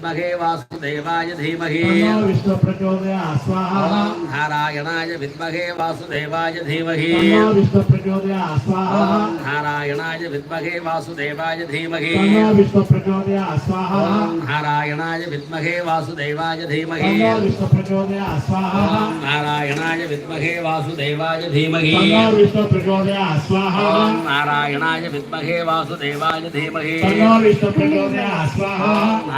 विद्महे वासुदेवाय धीमहि तन्नो विष्णु प्रचोदयात् स्वाहा ॐ नारायणाय विद्महे वासुदेवाय धीमहि तन्नो विष्णु प्रचोदयात् स्वाहा ॐ नारायणाय विद्महे वासुदेवाय धीमहि तन्नो विष्णु प्रचोदयात् स्वाहा ॐ नारायणाय विद्महे वासुदेवाय धीमहि तन्नो विष्णु प्रचोदयात् स्वाहा ॐ नारायणाय विद्महे वासुदेवाय धीमहि तन्नो विष्णु प्रचोदयात् स्वाहा ॐ नारायणाय विद्महे वासुदेवाय धीमहि तन्नो विष्णु प्रचोदयात् स्वाहा ॐ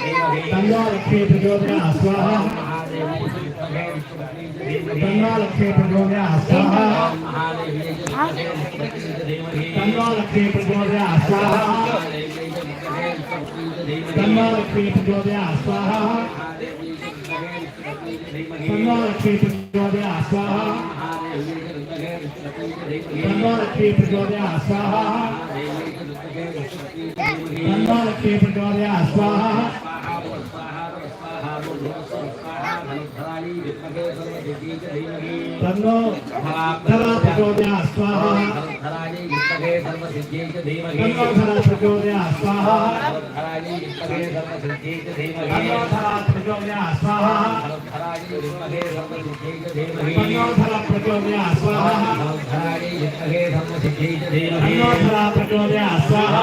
तन्वालक्ष्मी प्रचोदयाः स्वाहा तन्वालक्ष्मी प्रचोदयाः स्वाहा तन्वालक्ष्मी प्रचोदयाः स्वाहा तन्वालक्ष्मी प्रचोदयाः स्वाहा Pandora came to God the Aswaha. Pandora came to God the Aswaha. तन्नो लक्ष्मी प्रचोदयात् स्वाहा। तन्नो लक्ष्मी प्रचोदयात् स्वाहा। तन्नो लक्ष्मी प्रचोदयात् स्वाहा। तन्नो धरा प्रचोदयात् स्वाहा। तन्नो धरा प्रचोदयात् स्वाहा।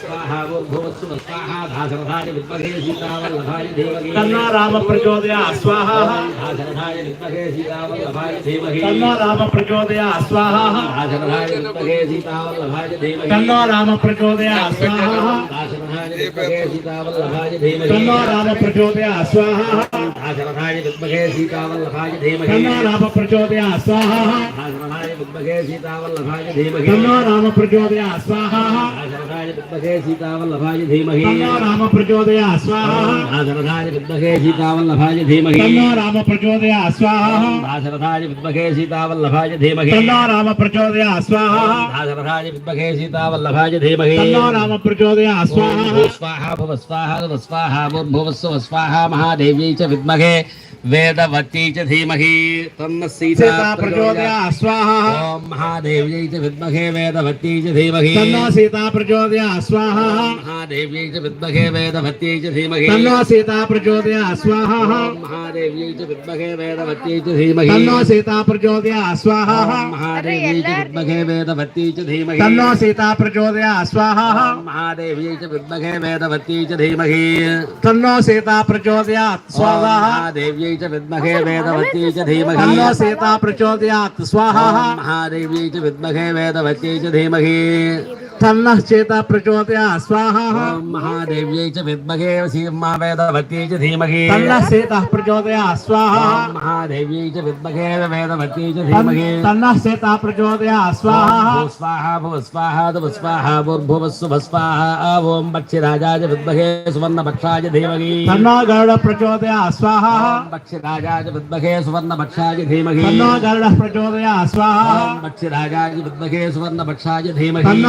स्वाहा राम प्रचोदयात् स्वाहा दासरथाय विद्महे सीतावल्लभाय धीमहि राम प्रचोदयात् स्वाहा राम प्रचोदयात् स्वाहा राम प्रचोदयात् स्वाहा राम प्रचोदयात् स्वाहा राम प्रचोदयात् स्वाहा प्रचोदयात् स्वाहा सीतावल्लभाय धीमहि तन्नो राम प्रचोदयात् स्वाहा दाशरथाय विद्महे सीतावल्लभाय धीमहि तन्नो राम प्रचोदयात् स्वाहा दाशरथाय विद्महे सीतावल्लभाय धीमहि तन्नो राम प्रचोदयात् स्वाहा दाशरथाय विद्महे सीतावल्लभाय धीमहि तन्नो राम प्रचोदयात् स्वाहा स्वाहा भुव स्वाहा भुव स्वाहा भुर्भुवस्व स्वाहा महादेवी च विद्महे वेदवती च धीमहि तन्न सीता सीता प्रचोदयात् स्वाहा ॐ महादेव्यै च विद्महे वेदवती च धीमहि तन्नो सीता प्रचोदयात् स्वाहा महादेव्यै च विद्महे वेदवत्यै च धीमहि। तन्नो सीता प्रचोदयात् स्वाहा महादेव्यै च विद्महे वेदवत्यै च धीमहि। तन्नो सीता प्रचोदयात् स्वाहा महादेव्यै च विद्महे वेदवत्यै च धीमहि। तन्नो सीता प्रचोदयात् स्वाहा महादेव्यै च विद्महे वेदवत्यै च धीमहि। तन्नो सीता प्रचोदयात् स्वाहा महादेव्यै च विद्महे वेदवत्यै च धीमहि। तन्नो सीता प्रचोदयात् स्वाहा। महादेव्यै च विद्महे वेदवत्यै च धीमहि। తన్న చేత ప్రచోదయ స్వాహ మహాదేవ్యై చ విద్మహే సీమా వేదవత్యై చ ధీమహి తన్న చేత ప్రచోదయ స్వాహ మహాదేవ్యై చ విద్మహే వేదవత్యై చ ధీమహి తన్న చేత ప్రచోదయ స్వాహ స్వాహ భూ స్వాహ దు స్వాహ భూర్భువ శుభ స్వాహ ఓం బక్షి రాజాయ విద్మహే సువర్ణ బక్షాయ ధీమహి తన్న గరుడ ప్రచోదయ స్వాహ బక్షి విద్మహే సువర్ణ బక్షాయ ధీమహి గరుడ ప్రచోదయ స్వాహ బక్షి విద్మహే సువర్ణ బక్షాయ ధీమహి తన్న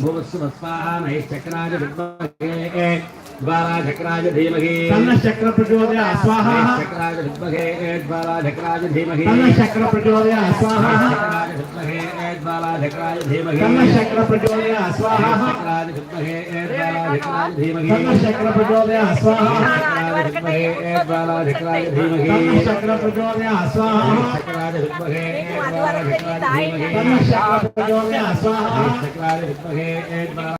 భువస్సు స్వాహ నైశ్చక్రాయ విద్మహే द्वाराचक्राय धीमहि तन्नश्चक्र प्रचोदया स्वाहा चक्राय विद्महे द्वाराचक्राय धीमहि तन्नश्चक्र प्रचोदया स्वाहा चक्राय विद्महे द्वाराचक्राय धीमहि तन्नश्चक्र प्रचोदया स्वाहा चक्राय विद्महे द्वाराचक्राय धीमहि तन्नश्चक्र प्रचोदया स्वाहा चक्राय विद्महे द्वाराचक्राय धीमहि तन्नश्चक्र प्रचोदया स्वाहा चक्राय विद्महे द्वाराचक्राय धीमहि तन्नश्चक्र प्रचोदया स्वाहा चक्राय विद्महे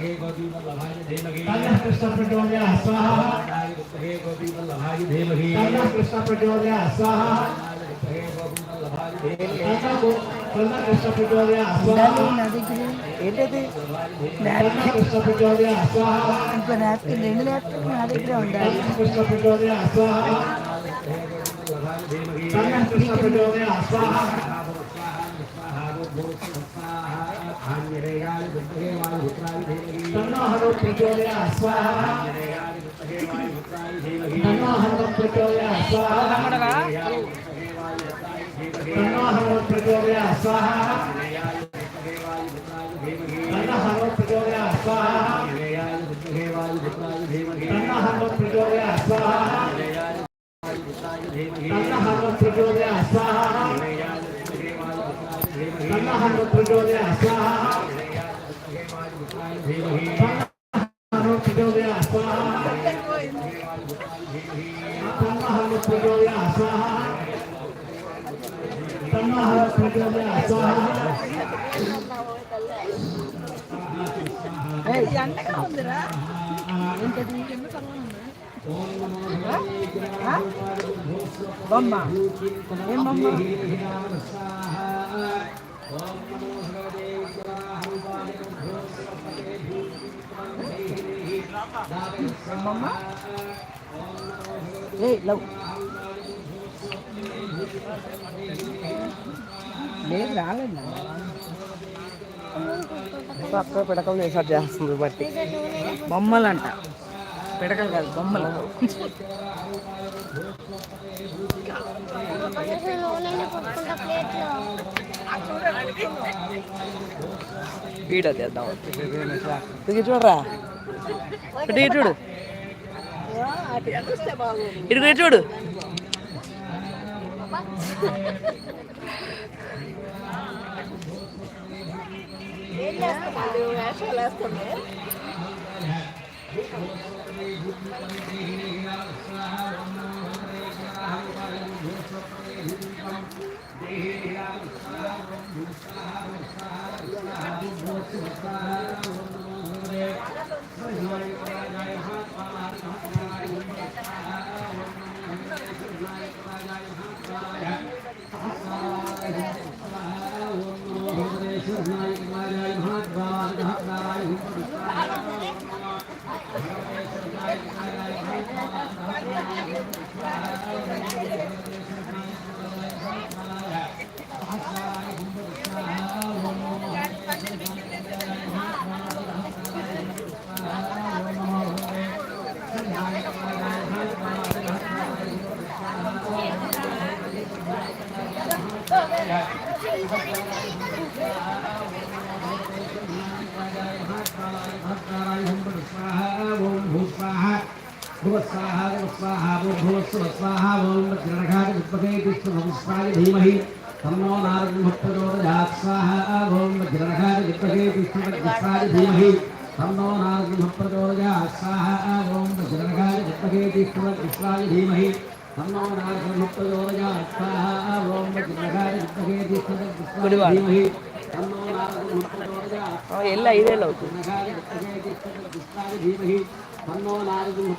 గోపవల్లభాయ ధీమహే तन्नो कृष्ण प्रचोदयात् स्वाहा గోపవల్లభాయ ధీమహే तन्नो कृष्ण प्रचोदयात् स्वाहा तन्नो तन्नो कृष्ण प्रचोदयात् स्वाहा నా దగ్గర ఏంటది तन्नो कृष्ण प्रचोदयात् स्वाहा ఇంకో నాప్కిన్ రెండు నాప్కిన్ నా దగ్గర ఉండాలి तन्नो कृष्ण प्रचोदयात् तन्नोहरो प्रचोदया स्वाहा तन्नोहरो प्रचोदया स्वाहा। तन्नोहरो प्रचोदया स्वाहा तन्नोहरो प्रचोदया स्वाहा। तन्नोहरो प्रचोदया स्वाहा। तन्नोहरो प्रचोदया स्वाहा। तन्नोहरो प्रचोदया स्वाहा। ఎండగా ఉందిరా ఇంత బొమ్మ ఏం బొమ్మ బొమ్మ ఏ లవ్ లేదు రాలేదు. పక్క పిడకలు వేసాడు చేస్తుంది బట్టి. బొమ్మలంట. పిడకలు కాదు బొమ్మలు. వీడియో తీద్దాం. ఇది చూడరా? ఇటు చూడు. ఇటు చూడు. వేస్తాం వాళ్ళు వేషాలు వేస్తుంది Thank you. सूर्याय कुमाराय महात्माय महात्माय स्वाहा स्वाहा भूस्व स्वाहा ओम वज्रघात विद्महे विष्णुवंशाय धीमहि तन्नो नारद मुक्तोदयात् स्वाहा ओम वज्रघात विद्महे विष्णुवंशाय धीमहि तन्नो नारद मुक्तोदयात् स्वाहा ओम वज्रघात विद्महे विष्णुवंशाय धीमहि ಎಲ್ಲ ಇದೆ तन्नो नारदुः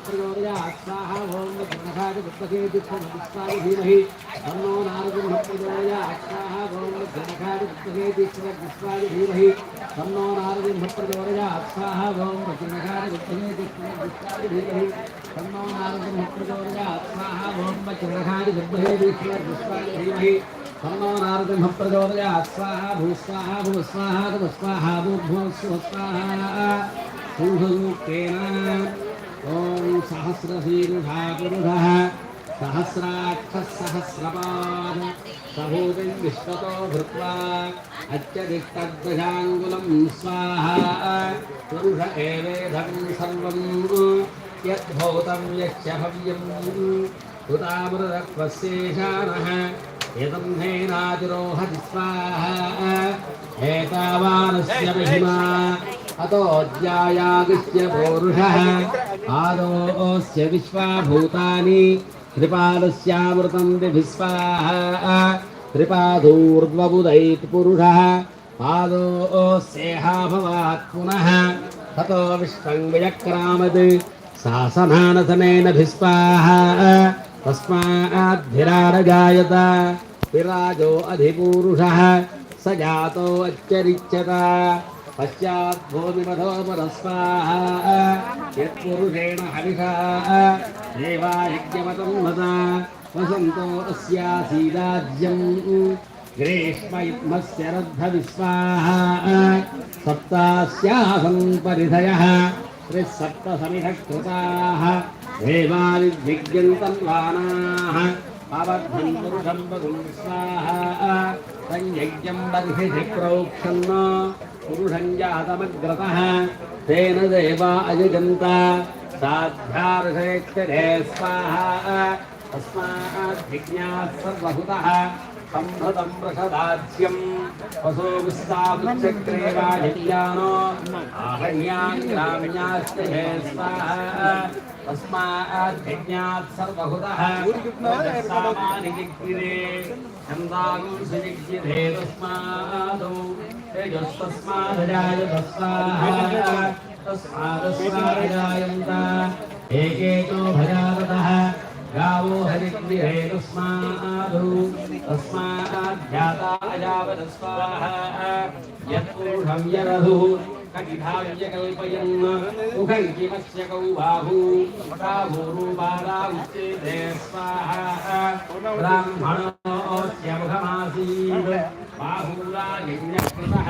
स्वाहा ॐ ब्रह्मघात विद्महे विष्णुविष्णाय धीमहि तन्नो नारदुः स्वाहा ॐ ब्रह्मघात विद्महे विष्णुविष्णाय धीमहि तन्नो नारदुः स्वाहा ॐ ब्रह्मघात विद्महे विष्णुविष्णाय धीमहि तन्नो नारदुः स्वाहा ॐ ब्रह्मघात विद्महे विष्णुविष्णाय धीमहि तन्नो नारदुः स्वाहा भूस्वाहा भूस्वाहा तमस्वाहा भूभूस्वाहा ऊर्धसूक्तेन ॐ सहस्रशीर्षापुरुषः सहस्राक्षः सहस्रपाद सभूतिं विश्वतो भृत्वा अत्यधिष्टद्दशाङ्गुलं स्वाहा, पुरुष एवेधं सर्वं स्वाहा एतावानस्य महिमा। సింహరూపేణ ఓం సహస్రశీర్షా పురుషः సహస్రాక్షः సహస్రపాద సహూతం విశ్వతో భృత్వా అత్యధిష్టద్వశాంగులం స్వాహా పురుష ఏవేదం సర్వం యద్భూతం యశ్చ భవ్యం హుతామృతత్వశేషానः एतं हेनातिरोहति स्वाहा एतावानस्य महिमा अतोऽध्यायागस्य पौरुषः आदोऽस्य विश्वाभूतानि त्रिपादस्यामृतं विभिस्वाहा त्रिपादूर्ध्वबुधैत्पुरुषः पादोऽस्येहाभवात् पुनः ततो विश्वं विचक्रामत् शासनानसनेन भिस्वाहा तस्माद्भिराडजायत विराजो अधिपूरुषः स जातो अच्चरिच्यत पश्चात् भूमिमधो मनस्वाः यत्पुरुषेण हरिषा। देवायज्ञमतं मत वसन्तो अस्यासीदाज्यम् ग्रीष्मयुग्मस्य रद्धविस्वाः सप्तास्यासन् परिधयः। त्रिःसप्तसमिषः कृताः देवानिद्विग्यन्तन्वानाः अवर्धन्तुं पुरुषम् स्वाहा संयज्ञम्बर्हिधिप्रोक्षन्न पुरुषञ्जातमग्रतः तेन देवा अयुजन्त। साध्यार्हैक्षरे स्वाहा। अस्माद्भिज्ञाः सर्वहुतः సంభృతం ప్రసదాస్యం వసో విస్తాచక్రే వాహిత్యానో ఆహ్యాగ్రామ్యాస్తే స్వాహ తస్మాజ్ఞాత్ సర్వహుదః సామాని జిగ్గిరే ఛందాగం సుజిగ్గిరే తస్మాదౌ తేజస్తస్మాదజాయ ఏకేతో భజాతతః गावो हरिग्निरे तस्मादौ तस्माद्ध्याता अजावत स्वाहा यत्पुरुषं यरधुः कटिधाव्य कल्पयन् मुखं किमस्य कौ बाहू बाहूरूपादा उच्यते स्वाहा ब्राह्मणोऽस्य मुखमासीत् बाहूरा यज्ञकृतः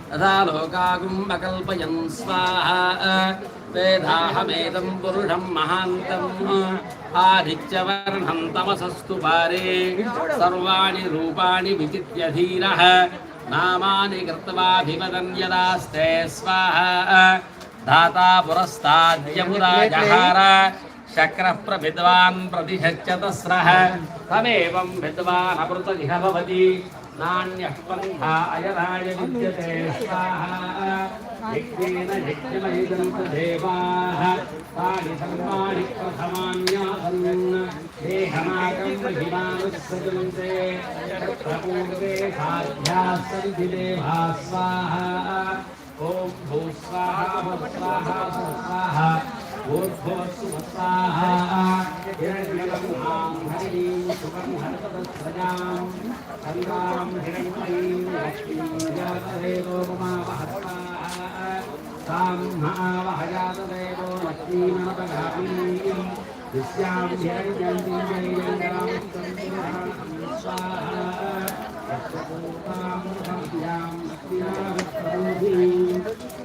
तथा लोकाकुम्भकल्पयन् स्वाहा वेदाहमेदं पुरुषं महान्तम् आदित्यवर्णं तमसस्तु पारे सर्वाणि रूपाणि विचित्य धीरः नामानि कृत्वाभिवदन् यदास्ते स्वाहा धाता पुरस्ताद्यमुराजहार शक्रः प्रविद्वान् प्रतिशच्च तस्रः तमेवं विद्वान् अमृतजिह भवति నాణ్యయరాయ విద్యతే. స్వాహేన యజ్ఞమయంత దేవాః తాని సర్వాణి ప్రథమాన్యాసన్. దేహమాకం మహిమానుసృజంతే స్వాహ ఓం భూ స్వాహ స్వాహ స్వాహ. भूर्भुवस्तु स्वाहा हिरण्यगर्भां हरिं सुखं हरतदस्वजां गङ्गां हिरण्मयीं लक्ष्मीं उमावहस्वाहा तां महावहजातदेवो लक्ष्मीमनपगामीं विश्यां हिरण्यन्तीं जयङ्गां स्वाहा लक्ष्मीं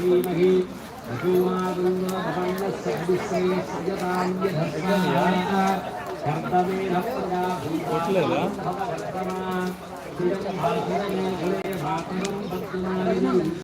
धीमहि भगवान् सर्वस्य यदान्यधर्मः कर्तव्येन प्रदा రావట్లేదా?